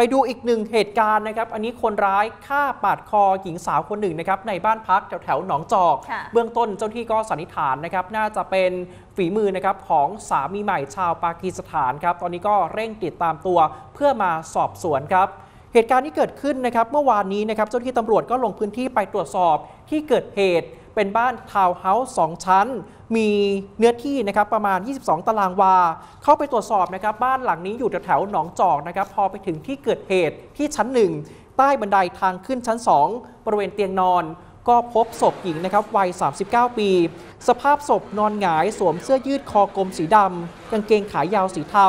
ไปดูอีกหนึ่งเหตุการณ์นะครับ อันนี้คนร้ายฆ่าปาดคอหญิงสาวคนหนึ่งนะครับในบ้านพักแถวแถวๆหนองจอกค่ะเบื้องต้นเจ้าหน้าที่ก็สันนิษฐานนะครับน่าจะเป็นฝีมือนะครับของสามีใหม่ชาวปากีสถานครับ ตอนนี้ก็เร่งติดตามตัวเพื่อมาสอบสวนครับเหตุการณ์ที่เกิดขึ้นนะครับเมื่อวานนี้นะครับเจ้าหน้าที่ตำรวจก็ลงพื้นที่ไปตรวจสอบที่เกิดเหตุ เป็นบ้านทาวน์เฮาส์สองชั้น มีเนื้อที่นะครับประมาณ 22 ตารางวา เข้าไปตรวจสอบนะครับบ้านหลังนี้อยู่แถวๆหนองจอกนะครับพอไปถึงที่เกิดเหตุที่ชั้นหนึ่งใต้บันไดทางขึ้นชั้น 2 บริเวณเตียงนอนก็พบศพหญิงนะครับวัย 39 ปี สภาพศพนอนหงายสวมเสื้อยืดคอกลมสีดำกางเกงขายาวสีเทา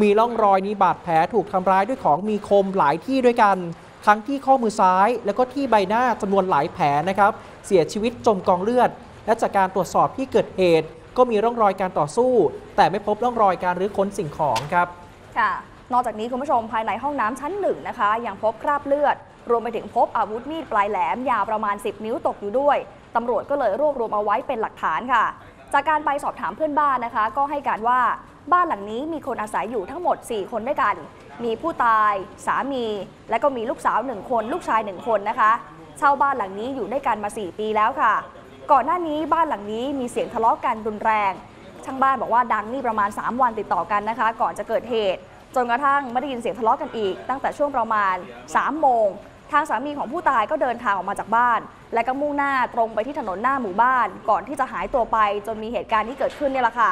มีร่องรอยนี้บาดแผลถูกทำร้ายด้วยของมีคมหลายที่ด้วยกัน ทั้งที่ข้อมือซ้าย แล้วก็ที่ใบหน้าจำนวนหลายแผลนะครับ เสียชีวิตจมกองเลือด และจากการตรวจสอบที่เกิดเหตุ ก็มีร่องรอยการต่อสู้ แต่ไม่พบร่องรอยการรื้อค้นสิ่งของครับค่ะนอกจากนี้คุณผู้ชมภายในห้องน้ำชั้นหนึ่งนะคะ ยังพบคราบเลือด รวมไปถึงพบอาวุธมีดปลายแหลมยาวประมาณ 10 นิ้วตกอยู่ด้วยตำรวจก็เลยรวบรวมเอาไว้เป็นหลักฐานค่ะ จากการไปสอบถามเพื่อนบ้านนะคะ ก็ให้การว่าบ้านหลังนี้มีคนอาศัยอยู่ทั้งหมด 4 คนด้วยกัน มีผู้ตาย สามี และก็มีลูกสาว 1 คน ลูกชาย 1 คนนะคะ เช่าบ้านหลังนี้อยู่ด้วยกันมา 4 ปีแล้วค่ะ ก่อนหน้านี้บ้านหลังนี้มีเสียงทะเลาะกันรุนแรง ช่างบ้านบอกว่าดังนี่ประมาณ 3 วันติดต่อกันนะคะ ก่อนจะเกิดเหตุ จนกระทั่งไม่ได้ยินเสียงทะเลาะกันอีก ตั้งแต่ช่วงประมาณ3โมงทางสามีของผู้ตายก็เดินทางออกมาจากบ้าน และก็มุ่งหน้าตรงไปที่ถนนหน้าหมู่บ้าน ก่อนที่จะหายตัวไป จนมีเหตุการณ์ที่เกิดขึ้นเนี่ยแหละค่ะ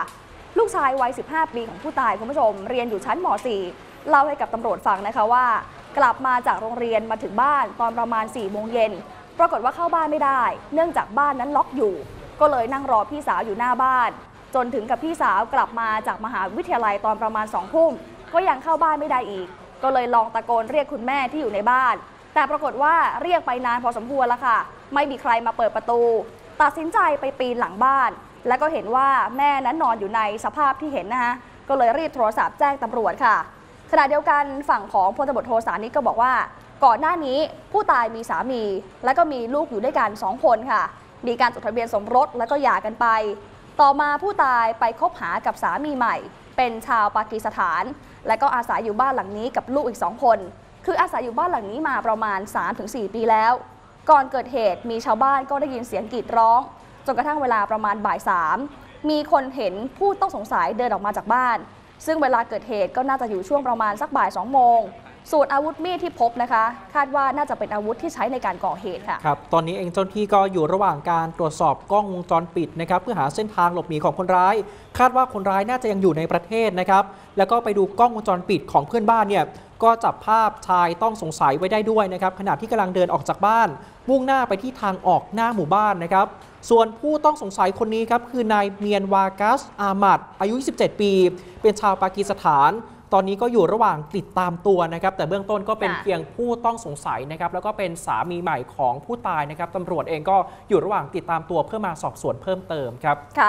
ลูกชายวัย 15 ปีของผู้ตายคุณผู้ชม เรียนอยู่ชั้นม .4 เล่าให้กับตำรวจฟังนะคะว่า กลับมาจากโรงเรียนมาถึงบ้านตอนประมาณ4โมงเย็นปรากฏว่าเข้าบ้านไม่ได้ เนื่องจากบ้านนั้นล็อกอยู่ ก็เลยนั่งรอพี่สาวอยู่หน้าบ้าน จนถึงกับพี่สาวกลับมาจากมหาวิทยาลัยตอนประมาณ2ทุ่มก็ยังเข้าบ้านไม่ได้อีก ก็เลยลองตะโกนเรียกคุณแม่ที่อยู่ในบ้าน แต่ปรากฏว่าเรียกไปนานพอสมควรแล้วค่ะ ไม่มีใครมาเปิดประตู ตัดสินใจไปปีนหลังบ้าน แล้วก็เห็นว่าแม่นั้นนอนอยู่ในสภาพที่เห็นนะคะก็เลยรีบโทรศัพท์แจ้งตำรวจค่ะ ขณะเดียวกันฝั่งของพลตำรวจโทสานิทก็บอกว่า ก่อนหน้านี้ผู้ตายมีสามี และก็มีลูกอยู่ด้วยกัน 2 คนค่ะ มีการจดทะเบียนสมรสแล้วก็หย่ากันไป ต่อมาผู้ตายไปคบหากับสามีใหม่ เป็นชาวปากีสถาน และก็อาศัยอยู่บ้านหลังนี้กับลูกอีก 2 คน คืออาศัยอยู่บ้านหลังนี้มาประมาณ 3-4 ปีแล้ว ก่อนเกิดเหตุมีชาวบ้านก็ได้ยินเสียงกรีดร้องจนกระทั่งเวลาประมาณบ่ายสามมีคนเห็นผู้ต้องสงสัยเดินออกมาจากบ้าน ซึ่งเวลาเกิดเหตุก็น่าจะอยู่ช่วงประมาณสักบ่าย2โมง ส่วนอาวุธมีดที่พบนะคะ คาดว่าน่าจะเป็นอาวุธที่ใช้ในการก่อเหตุค่ะครับตอนนี้เองเจ้าหน้าที่ก็อยู่ระหว่างการตรวจสอบกล้องวงจรปิดนะครับเพื่อหาเส้นทางหลบหนีของคนร้าย คาดว่าคนร้ายน่าจะยังอยู่ในประเทศนะครับแล้วก็ไปดูกล้องวงจรปิดของเพื่อนบ้านเนี่ยก็จับภาพชายต้องสงสัยไว้ได้ด้วยนะครับขณะที่กำลังเดินออกจากบ้าน มุ่งหน้าไปที่ทางออกหน้าหมู่บ้านนะครับ ส่วนผู้ต้องสงสัยคนนี้ครับคือนายเมียนวากัสอามัดอายุ 27 ปี เป็นชาวปากีสถาน ตอนนี้ก็อยู่ระหว่างติดตามตัวนะครับ แต่เบื้องต้นก็เป็นค่ะเพียงผู้ต้องสงสัยนะครับ แล้วก็เป็นสามีใหม่ของผู้ตายนะครับตำรวจเองก็อยู่ระหว่างติดตามตัวเพื่อมาสอบสวนเพิ่มเติมครับ